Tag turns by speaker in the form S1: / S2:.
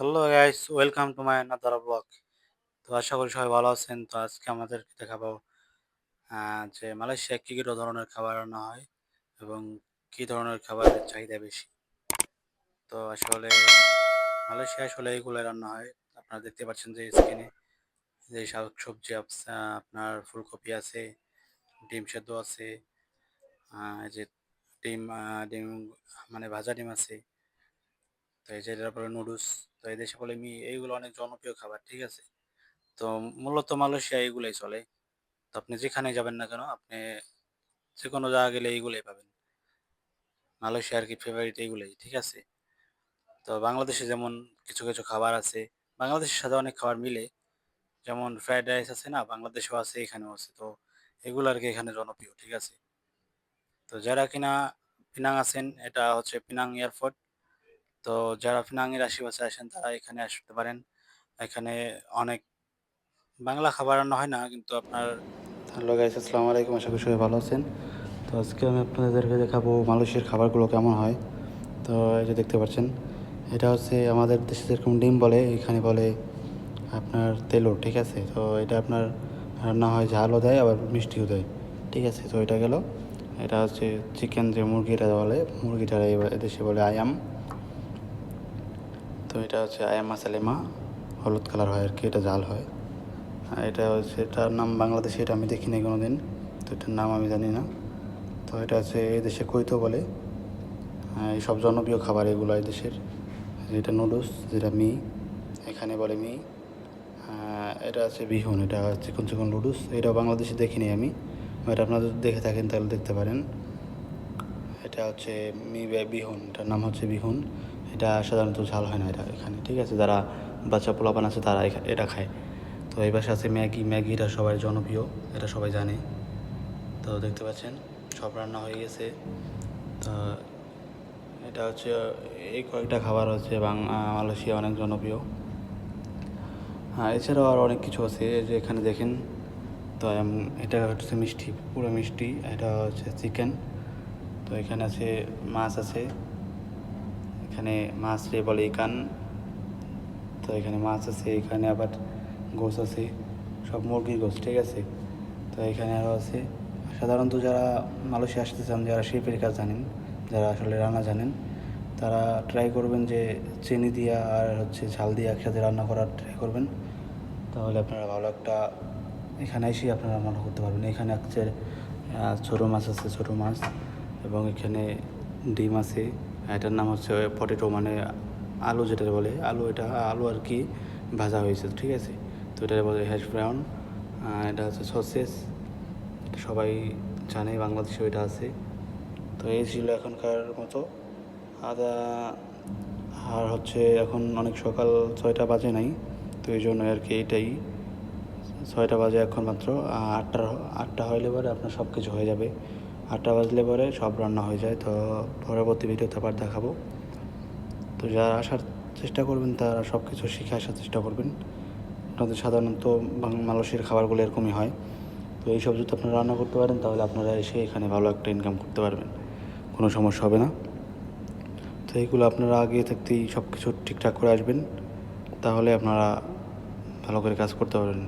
S1: Hello guys welcome to my another blog তো আশা করি সবাই ভালো আছেন। তো আজকে আমাদের দেখাবো যে মালয়েশিয়ায় কী কী ধরনের খাবার রান্না হয় এবং কী ধরনের খাবারের চাহিদা বেশি। তো আসলে মালয়েশিয়া আসলে এইগুলো রান্না হয়। আপনারা দেখতে পাচ্ছেন যে স্কিনে যে শাক সবজি আপ- আপনার ফুলকপি আছে, ডিম সেদ্ধ আছে যে ডিম ডিম মানে ভাজা ডিম আছে তো এই এটার নুডলস তো এই দেশে বলে মি এইগুলো অনেক জনপ্রিয় খাবার, ঠিক আছে? তো মূলত মালয়েশিয়া এইগুলোই চলে। তো আপনি যেখানে যাবেন না কেন, আপনি যে কোনো জায়গা গেলে এইগুলোই পাবেন। মালয়েশিয়া আর কি ফেভারিট এইগুলোই, ঠিক আছে? তো বাংলাদেশে যেমন কিছু কিছু খাবার আছে, বাংলাদেশের সাথে অনেক খাবার মিলে। যেমন ফ্রাইড রাইস আছে না, বাংলাদেশেও আছে, এখানেও আছে। তো এগুলো আর কি এখানে জনপ্রিয়, ঠিক আছে? তো যারা কিনা পিনাং আছেন, এটা হচ্ছে পিনাং এয়ারপোর্ট। তো যারা পিনাংয়ের আশেপাশে আসেন, তারা এখানে আসতে পারেন। এখানে অনেক বাংলা খাবার রান্না হয় না, কিন্তু আপনার হ্যালো গাইস আসসালামু আলাইকুম। আশা করি সবাই ভালো আছেন। তো আজকে আমি আপনাদেরকে দেখাবো মালয়েশিয়ার খাবারগুলো কেমন হয়। তো এই যে দেখতে পাচ্ছেন, এটা হচ্ছে আমাদের দেশে যেরকম ডিম বলে, এখানে বলে আপনার তেলো, ঠিক আছে? তো এটা আপনার রান্না হয়, ঝালও দেয়, আবার মিষ্টিও দেয়, ঠিক আছে? তো এটা গেল। এটা হচ্ছে চিকেন যে মুরগিটা বলে, মুরগিটা এই দেশে বলে আয়াম তো এটা হচ্ছে আয়াম মাসালেমা হলুদ কালার হয় আর কি, এটা জাল হয়। আর এটা হচ্ছে এটার নাম বাংলাদেশে, এটা আমি দেখিনি কোনো দিন তো এটার নাম আমি জানি না। তো এটা হচ্ছে এই দেশে কৈতো বলে। এই সব জনপ্রিয় খাবার এগুলো এই দেশের। যেটা নুডলস, যেটা মি, এখানে বলে মি। এটা আছে বিহুন, এটা চিকন চিকন নুডলস এটা বাংলাদেশে দেখিনি আমি। এটা আপনারা যদি দেখে থাকেন তাহলে দেখতে পারেন। এটা হচ্ছে মি বিহুন, এটার নাম হচ্ছে বিহুন। এটা সাধারণত ঝাল হয় না এটা এখানে, ঠিক আছে? যারা বাচ্চা পোলাপান আছে তারা এটা খায়। তো এই পাশে আছে ম্যাগি ম্যাগি এটা সবাই জনপ্রিয়, এটা সবাই জানে। তো দেখতে পাচ্ছেন, সব রান্না হয়ে গেছে। তো এটা হচ্ছে, এই কয়েকটা খাবার হচ্ছে মালয়েশিয়া অনেক জনপ্রিয়। হ্যাঁ এছাড়াও আরও অনেক কিছু আছে যে এখানে দেখেন, তো এটা হচ্ছে মিষ্টি, পুরো মিষ্টি, এটা হচ্ছে চিকেন। তো এখানে আছে মাছ আছে। এখানে মাছ রে বলে ইকান তো এখানে মাছ আছে এখানে আবার গোস আছে সব মুরগির গোস ঠিক আছে? তো এখানে আরও আছে। সাধারণত যারা মালয়েশিয়া আসতে চান যারা শেফের কাজ জানেন যারা আসলে রান্না জানেন তারা ট্রাই করবেন যে চিনি দিয়া আর হচ্ছে ঝাল দিয়ে একসাথে রান্না করার ট্রাই করবেন। তাহলে আপনারা ভালো একটা এখানে এসেই আপনারা রান্না করতে পারবেন। এখানে আহ, ছোটো মাছ আছে ছোটো মাছ। এবং এখানে ডিম আছে। এটার নাম হচ্ছে পটেটো মানে আলু যেটা বলে। আলু এটা, আলু আর কি ভাজা হয়েছে, ঠিক আছে? তো এটা বলে হ্যাশ ব্রাউন এটা হচ্ছে সসেস এটা সবাই জানে বাংলাদেশে এটা আছে। তো এই ছিল এখনকার মতো। আদা, আর হচ্ছে এখন অনেক সকাল ছয়টা বাজে নাই, তো এই জন্য আর কি এইটাই। ছয়টা বাজে এখন মাত্র আটটা আটটা হইলে পরে আপনার সব কিছু হয়ে যাবে। আটটা বাজলে পরে সব রান্না হয়ে যায়, তো পরবর্তী ভিডিওতে আবার দেখাবো। তো যারা আসার চেষ্টা করবেন, তারা সব কিছু শিখে আসার চেষ্টা করবেন। আপনাদের সাধারণত মালয়েশিয়ার খাবারগুলো এরকমই হয়। তো এইসব যদি আপনারা রান্না করতে পারেন, তাহলে আপনারা এসে এখানে ভালো একটা ইনকাম করতে পারবেন। কোনো সমস্যা হবে না। তো এইগুলো আপনারা আগে থাকতেই সব কিছু ঠিকঠাক করে আসবেন। তাহলে আপনারা ভালো করে কাজ করতে পারবেন।